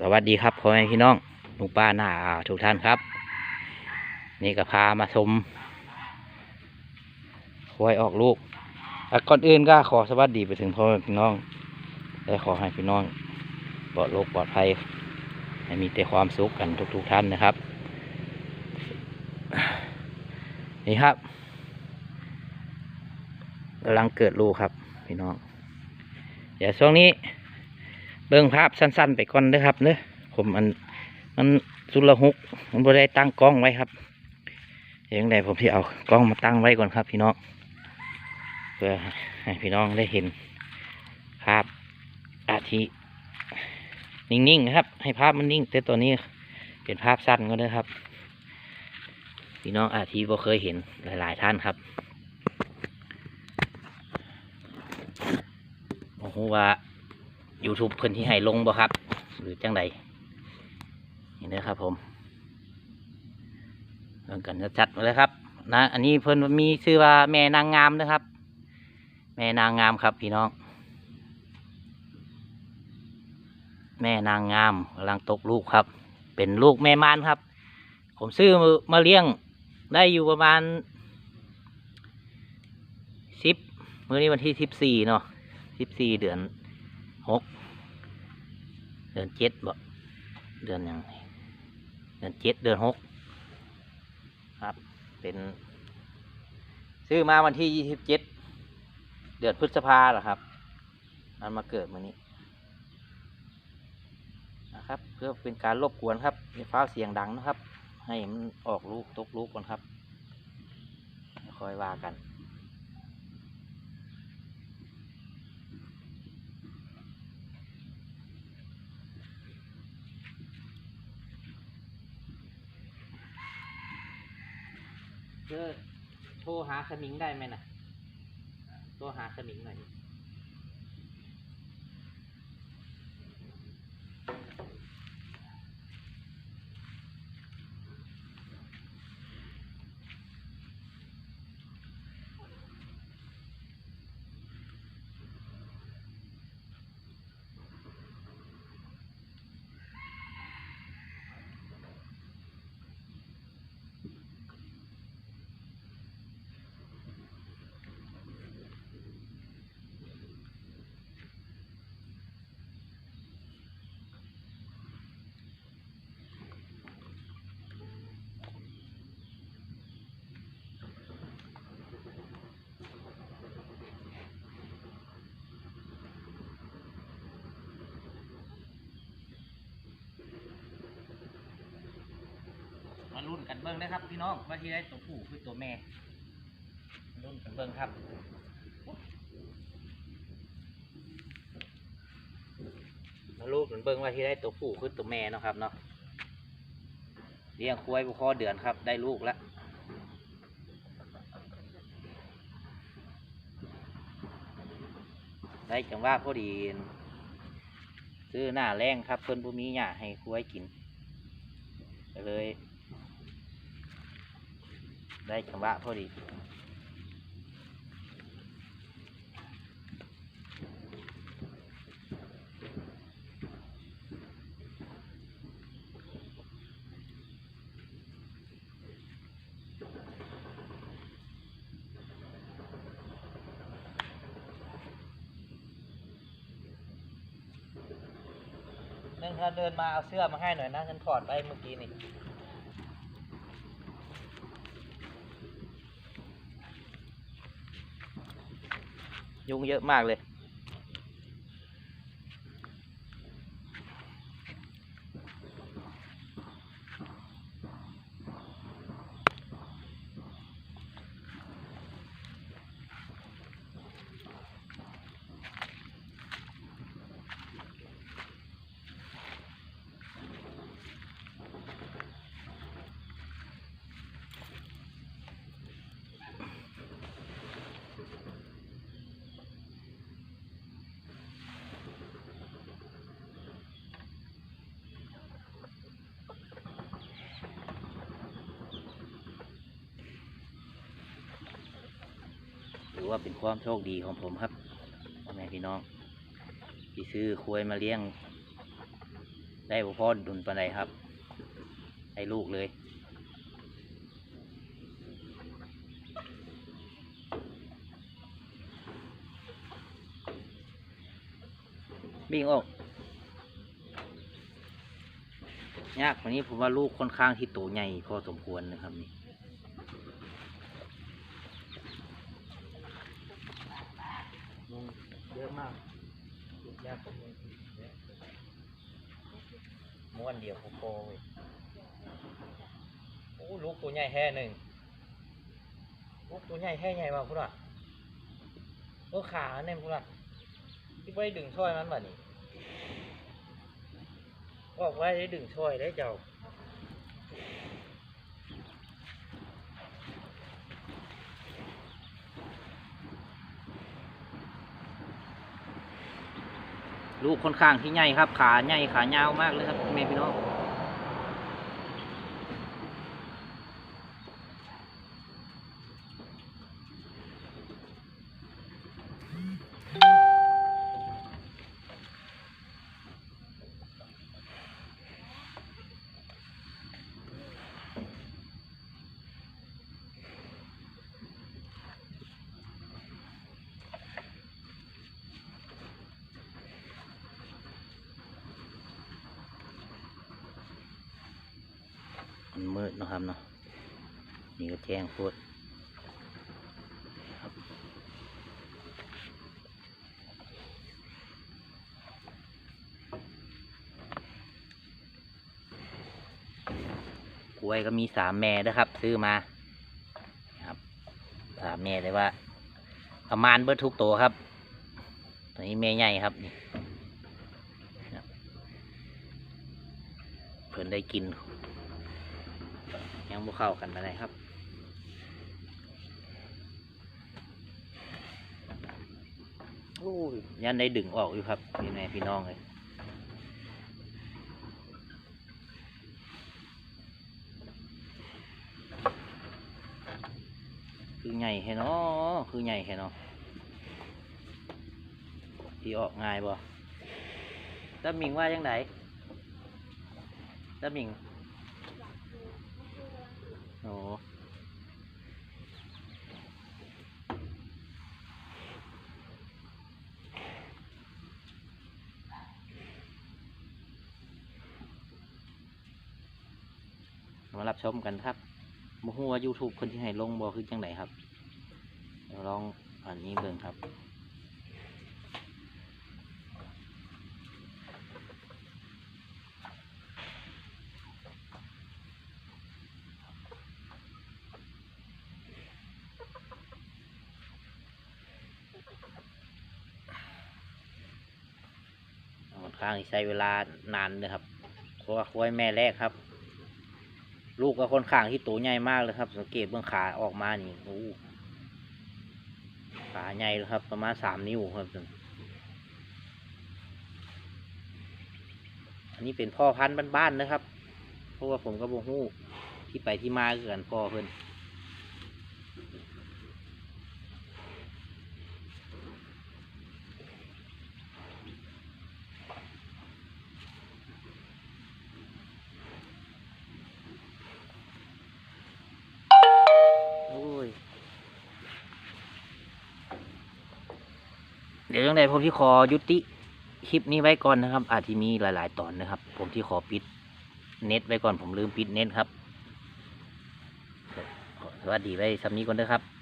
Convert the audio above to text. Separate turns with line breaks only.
สวัสดีครับพ่อแม่พี่น้องลุงป้าหน้าทุกท่านครับ นี่ก็พามาชมควายออกลูกก่อนอื่นก็ขอสวัสดีไปถึงพ่อแม่พี่น้องและขอให้พี่น้องปลอดโรคปลอดภัยให้มีแต่ความสุขกันทุกๆท่านนะครับ นี่ครับกำลังเกิดลูกครับ พี่น้องเดี๋ยวช่วงนี้ เบิ่งภาพสั้นๆไปก่อนเด้อครับเนอะผมมันมันสุรหุกมันบ่ได้ตั้งกล้องไว้ครับเดี๋ยวยังไงผมที่เอากล้องมาตั้งไว้ก่อนครับ พี่น้องเพื่อให้พี่น้องได้เห็นภาพอาทินิ่งๆนะครับ ให้ภาพมันนิ่ง แต่ตัวนี้เป็นภาพสั้นก็ได้ครับ พี่น้องอาทิบ่เคยเห็นหลาย ๆ ท่านครับโอ้โหว่า YouTube เพิ่นที่ให้ลงบ่ครับ หรือจังใดนี่นะครับผมเรื่องกันจัดมาเลยครับนะอันนี้เพิ่นมีชื่อว่าแม่นางงามนะครับ แม่นางงามครับพี่น้อง แม่นางงามกำลังตกลูกครับ เป็นลูกแม่มานครับ ผมซื้อมาเลี้ยงได้อยู่ประมาณสิบมื้อนี้วันที่สิบสี่เนาะสิบสี่เดือน หกเดือนเจ็ดบ่เดือนยังเดือนเจ็ดเดือนหกครับ เป็นซื้อมาวันที่ยี่สิบเจ็ดเดือนพฤษภาเหรอครับ มันมาเกิดมื่อนี้นะครับ เพื่อเป็นการรบกวนครับมีฟ้าเสียงดังนะครับ ให้มันออกลูกตกลูกก่อนครับ ค่อยว่ากัน เธอโทรหาขมิงได้ไหมนะโทรหาขมิงหน่อย กันเบิ้งนะครับ พี่น้องว่าที่ได้ตัวผู้คือตัวแม่มารุ่นกันเบิ้งครับมารูปกันเบิ้งว่าที่ได้ตัวผู้คือตัวแม่เนาะครับเนาะเลี้ยงควายบุคอเดือนครับ ได้ลูกแล้วได้จังว่าพอดีซื้อหน้าแรงครับเพิ่นผู้มีหญ้าให้ควายกินเลย ได้จังหวะพอดีเดินเดินมาเอาเสื้อมาให้หน่อยนะฉันถอดไปเมื่อกี้นี่ ยุงเยอะมากเลย ถือว่าเป็นความโชคดีของผมครับพ่อแม่พี่น้องที่ซื้อควยมาเลี้ยง ได้บ่พอดุนปานใดครับได้ลูกเลยบิ่งออกยากกว่านี้ผมว่าลูกค่อนข้างที่โตใหญ่พอสมควรนะครับนี่ เยอะมาก ยากม้วนเดียวโคโคเว้ยโอ้ลูกตัวใหญ่แห่หนึ่งลูกตัวใหญ่แห่ใหญ่มากพุ่นอะโอ้ขาเนี่ยพุ่นอะที่ไปดึงช่วยมันแบบนี้บอกว่าได้ดึงช่วยได้เจ้า ลูกค่อนข้างที่ใหญ่ครับ ขาใหญ่ขายาวมากเลยครับแม่พี่น้องมันมื ดนะครับเนาะนี่ก็แจ้งพูดกล้วยก็มีสามแม่นะครับ ซื้อมาครับสามแม่เลยว่าประมาณเบิดทุกตัวครับ ตัวนี้แม่ใหญ่ครับนี่ครับเพิ่นได้กิน ยังบ่เข้ากันไปไหนครับโอ้ยยันได้ดึงออกอยู่ครับพี่แม่พี่น้องเลยคือใหญ่แค่นอคือใหญ่แค่นอที่ออกง่ายบ่ตาหมิงว่ายังไงตาหมิง โอ้มารับชมกันครับบ่ฮู้ว่า YouTube คนที่ให้ลงบ่คือจังไดครับเดี๋ยวลองอันนี้เบิ่งครับ ค่อน ข้างใช้เวลานานเลยครับเพราะว่าควายแม่แรกครับ ลูกก็ค่อนข้างที่ตัวใหญ่มากเลยครับ สังเกตเบื้องขาออกมานี่โอ้ขาใหญ่เลยครับ ประมาณสามนิ้วครับอันนี้เป็นพ่อพันธุ์บ้านๆนะครับ เพราะว่าผมก็บ่ฮู้ที่ไปที่มาคือกันพ่อเพิ่น โอ้ย เดี๋ยวยังไงผมที่ขอยุติคลิปนี้ไว้ก่อนนะครับ อาจจะมีหลาย ๆ ตอนนะครับ ผมที่ขอปิดเน็ตไว้ก่อนผมลืมปิดเน็ตครับสวัสดีไว้สำนี้ก่อนนะครับ